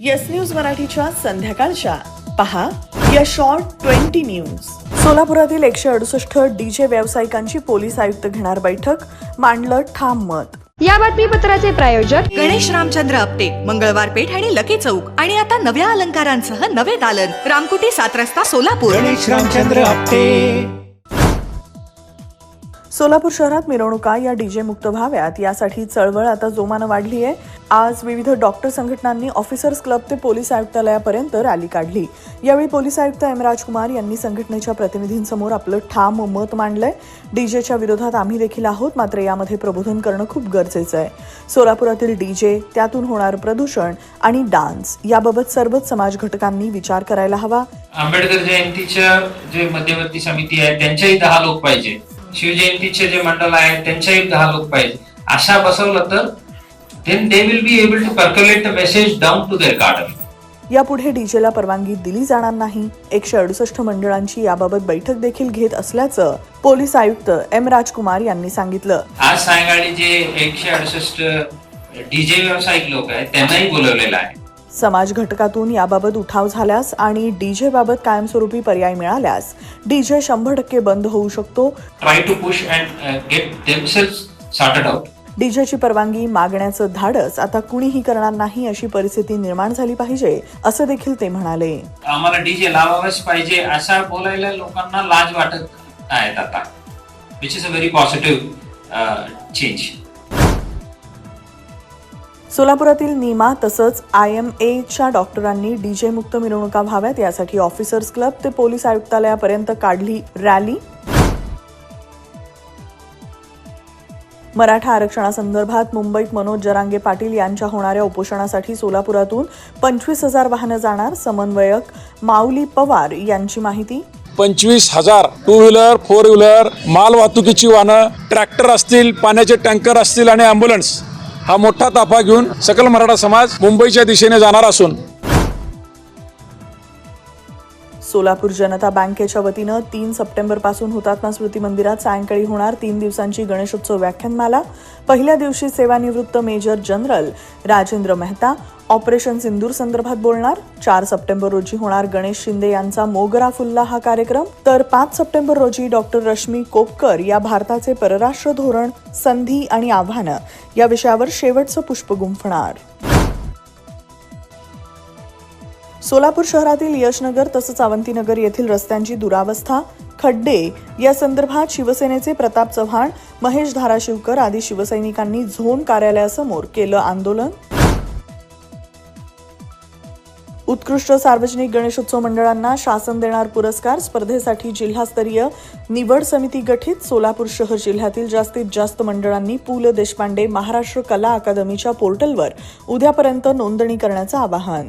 Yes news मराठीच्या संध्याकाळच्या. पहा या शॉर्ट ट्वेंटी न्यूज सोलापुरातील एकशे अडुसष्ट डीजे व्यावसायिकांची पोलीस आयुक्त घेणार बैठक मांडलं ठाम मत. या बातमीपत्राचे प्रायोजक गणेश रामचंद्र आपटे मंगळवार पेठ आणि लकी चौक. आणि आता नव्या अलंकारांसह नवे दालन रामकुटी सात रस्ता सोलापूर. गणेश रामचंद्र आपटे. सोलापूर शहरात मिरवणुका या डीजे मुक्त व्हाव्यात. यासाठी चळवळ आता जोमानं वाढली आहे. आज विविध डॉक्टर संघटनांनी ऑफिसर्स क्लब ते पोलीस आयुक्तालयापर्यंत रॅली काढली. यावेळी पोलीस आयुक्त एम राजकुमार यांनी संघटनेच्या प्रतिनिधींसमोर आपलं ठाम मत मांडलंय. डीजेच्या विरोधात आम्ही देखील आहोत मात्र यामध्ये प्रबोधन करणं खूप गरजेचं आहे. सोलापुरातील डीजे त्यातून होणारं प्रदूषण आणि डान्स याबाबत सर्वच समाज घटकांनी विचार करायला हवा. आंबेडकर जयंतीच्या जे मध्यवर्ती समिती आहे त्यांच्याही दहा लोक पाहिजे. शिवजयंतीचे जे मंडळ आहे त्यांच्याही दहा लोक पाहिजे. अशा बसवलं तर then they will be able to percolate the message down to their garden यापुढे डीजेला परवानगी दिली जाणार नाही. एकशे अडुसष्ट मंडळांची याबाबत बैठक देखील घेत असल्याचं पोलीस आयुक्त एम राजकुमार यांनी सांगितलं. आज सायंकाळी जे एकशे अडुसष्ट डीजे व्यावसायिक लोक आहेत त्यांनाही बोलवलेलं आहे. समाज घटकातून याबाबत उठाव झाल्यास आणि डीजे बाबत कायमस्वरूपी पर्याय मिळाल्यास डीजे शंभर टक्के बंद होऊ शकतो. Try to push and get out डीजेची परवानगी मागण्याचं धाडस आता कुणीही करणार नाही अशी परिस्थिती निर्माण झाली पाहिजे असं देखील ते म्हणाले. आम्हाला डीजे लावावंच पाहिजे असा बोलायला लोकांना लाज वाटत आहेत आता which is a very positive change सोलापुरातील नीमा तसंच आय एम एच्या डॉक्टरांनी डीजे मुक्त मिरवणुका व्हाव्यात यासाठी ऑफिसर्स क्लब ते पोलीस आयुक्तालयापर्यंत काढली रॅली. मराठा आरक्षणासंदर्भात मुंबईत मनोज जरांगे पाटील यांच्या होणाऱ्या उपोषणासाठी सोलापुरातून पंचवीस हजार वाहनं जाणार. समन्वयक माऊली पवार यांची माहिती. पंचवीस हजार टू व्हीलर फोर व्हीलर माल वाहतुकीची वाहनं ट्रॅक्टर असतील पाण्याचे टँकर असतील आणि अँब्युलन्स हा मोठा ताफा घेऊन सकल मराठा समाज मुंबईच्या दिशेने जाणार असून सोलापूर जनता बँकेच्या वतीनं तीन सप्टेंबरपासून हुतात्मा स्मृती मंदिरात सायंकाळी होणार तीन दिवसांची गणेशोत्सव व्याख्यानमाला. पहिल्या दिवशी सेवानिवृत्त major general Rajendra Mehta operation Sindoor संदर्भात बोलणार. चार सप्टेंबर रोजी होणार गणेश शिंदे यांचा मोगरा फुल्ला हा कार्यक्रम. तर पाच सप्टेंबर रोजी डॉक्टर रश्मी कोपकर या भारताचे परराष्ट्र धोरण संधी आणि आव्हानं या विषयावर शेवटचं पुष्प गुंफणार. सोलापूर शहरातील यशनगर तसंच अवंतीनगर येथील रस्त्यांची दुरावस्था खड्डे या संदर्भात शिवसेनेचे प्रताप चव्हाण महेश धाराशिवकर आदी शिवसैनिकांनी झोन कार्यालयासमोर केलं आंदोलन. उत्कृष्ट सार्वजनिक गणेशोत्सव मंडळांना शासन देणार पुरस्कार स्पर्धेसाठी जिल्हास्तरीय निवड समिती गठीत सोलापूर शहर जिल्ह्यातील जास्तीत जास्त मंडळांनी पु. ल. देशपांडे महाराष्ट्र कला अकादमीच्या पोर्टलवर उद्यापर्यंत नोंदणी करण्याचं आवाहन.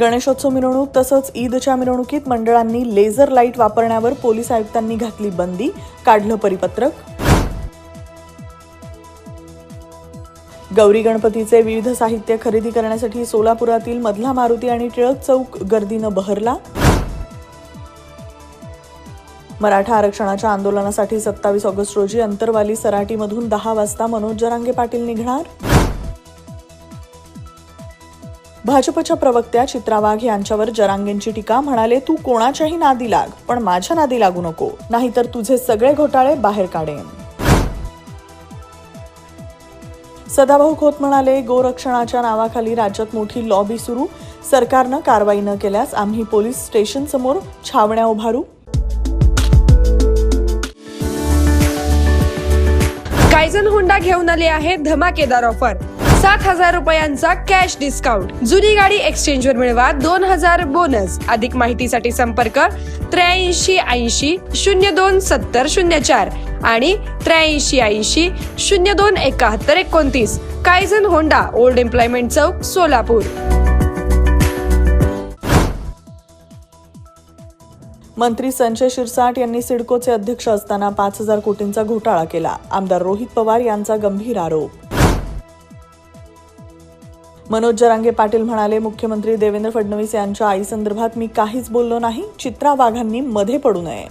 Ganeshotsav मिरवणूक तसंच ईदच्या मिरवणुकीत मंडळांनी लेझर लाइट वापरण्यावर पोलीस आयुक्तांनी घातली बंदी. काढलं परिपत्रक. गौरी गणपतीचे विविध साहित्य खरेदी करण्यासाठी सोलापुरातील मधला मारुती आणि टिळक चौक गर्दीनं बहरला. मराठा आरक्षणाच्या आंदोलनासाठी सत्तावीस ऑगस्ट रोजी अंतरवाली सराटीमधून दहा वाजता मनोज जरांगे पाटील निघणार. भाजपच्या प्रवक्त्या चित्रा वाघ यांच्यावर जरांगेंची टीका. म्हणाले तू कोणाच्याही नादी लाग पण माझ्या नादी लागू नको. नाहीतर तुझे सगळे घोटाळे बाहेर काढेन. सदाभाऊ खोत म्हणाले गोरक्षणाच्या नावाखाली राज्यात मोठी लॉबी सुरू. सरकारनं कारवाई न केल्यास आम्ही पोलीस स्टेशन समोर छावण्या उभारू. कायझन हुंडा घेऊन आले आहे धमाकेदार ऑफर. सात हजार रुपयांचा कॅश डिस्काउंट जुनी गाडी एक्सचेंज वर मिळवा दोन हजार बोनस अधिक माहितीसाठी संपर्क त्र्याऐंशी ऐंशी शून्य दोन सत्तर शून्य चार आणि त्र्याऐंशी ऐंशी शून्य दोन एकाहत्तर एकोणतीस. कायझन होंडा ओल्ड एम्प्लॉयमेंट चौक सोलापूर मंत्री संजय शिरसाट यांनी सिडकोचे अध्यक्ष असताना पाच हजार कोटींचा घोटाळा केला. आमदार रोहित पवार यांचा गंभीर आरोप. मनोज जरांगे पाटील म्हणाले मुख्यमंत्री देवेंद्र फडणवीस यांच्या आईसंदर्भात मी काहीच बोललो नाही. चित्रा वाघांनी मध्ये पडू नये.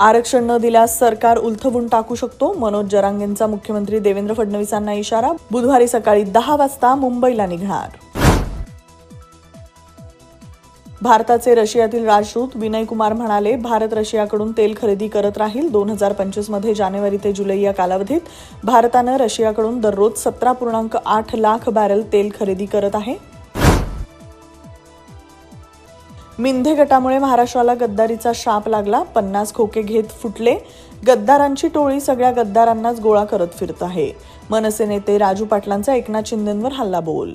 आरक्षण न दिल्यास सरकार उलथवून टाकू शकतो मनोज जरांगेंचा मुख्यमंत्री देवेंद्र फडणवीसांना इशारा. बुधवारी सकाळी दहा वाजता मुंबईला निघणार. भारताचे रशियातील राजदूत विनय कुमार म्हणाले भारत रशियाकडून तेल खरेदी करत राहील. दोन हजार पंचवीसमध्ये जानेवारी ते जुलै या कालावधीत भारतानं रशियाकडून दररोज सतरा पूर्णांक आठ लाख बॅरल तेल खरेदी करत आहे. मिंधे गटामुळे महाराष्ट्राला गद्दारीचा शाप लागला. पन्नास खोके घेत फुटले. गद्दारांची टोळी सगळ्या गद्दारांनाच गोळा करत फिरत आहे. मनसे नेते राजू पाटलांचा एकनाथ शिंदेंवर हल्ला बोल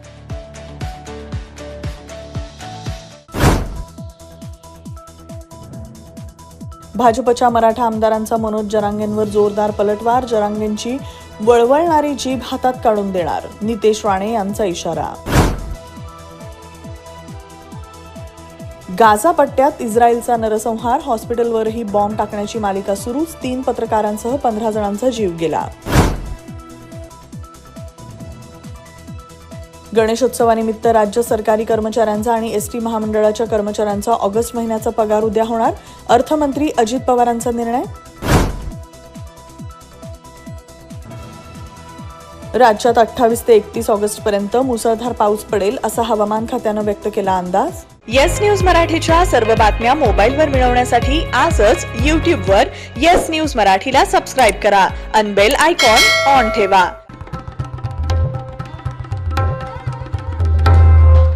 भाजपच्या मराठा आमदारांचा मनोज जरांगेंवर जोरदार पलटवार. जरांगेंची वळवळणारी जीभ हातात काढून देणार नितेश राणे यांचा इशारा. गाझा पट्ट्यात इस्रायलचा नरसंहार. हॉस्पिटलवरही बॉम्ब टाकण्याची मालिका सुरूच. तीन पत्रकारांसह पंधरा जणांचा जीव गेला. गणेशोत्सवानिमित्त राज्य सरकारी कर्मचाऱ्यांचा आणि एस टी महामंडळाच्या कर्मचाऱ्यांचा ऑगस्ट महिन्याचा पगार उद्या होणार अर्थमंत्री अजित पवारांचा निर्णय? राज्यात अठ्ठावीस ते एकतीस ऑगस्ट पर्यंत मुसळधार पाऊस पडेल असा हवामान खात्यानं व्यक्त केला अंदाज. येस न्यूज मराठीच्या सर्व बातम्या मोबाईलवर मिळवण्यासाठी आजच यूट्यूबवर येस न्यूज मराठीला सबस्क्राईब करा. अनबेल आयकॉन ऑन ठेवा.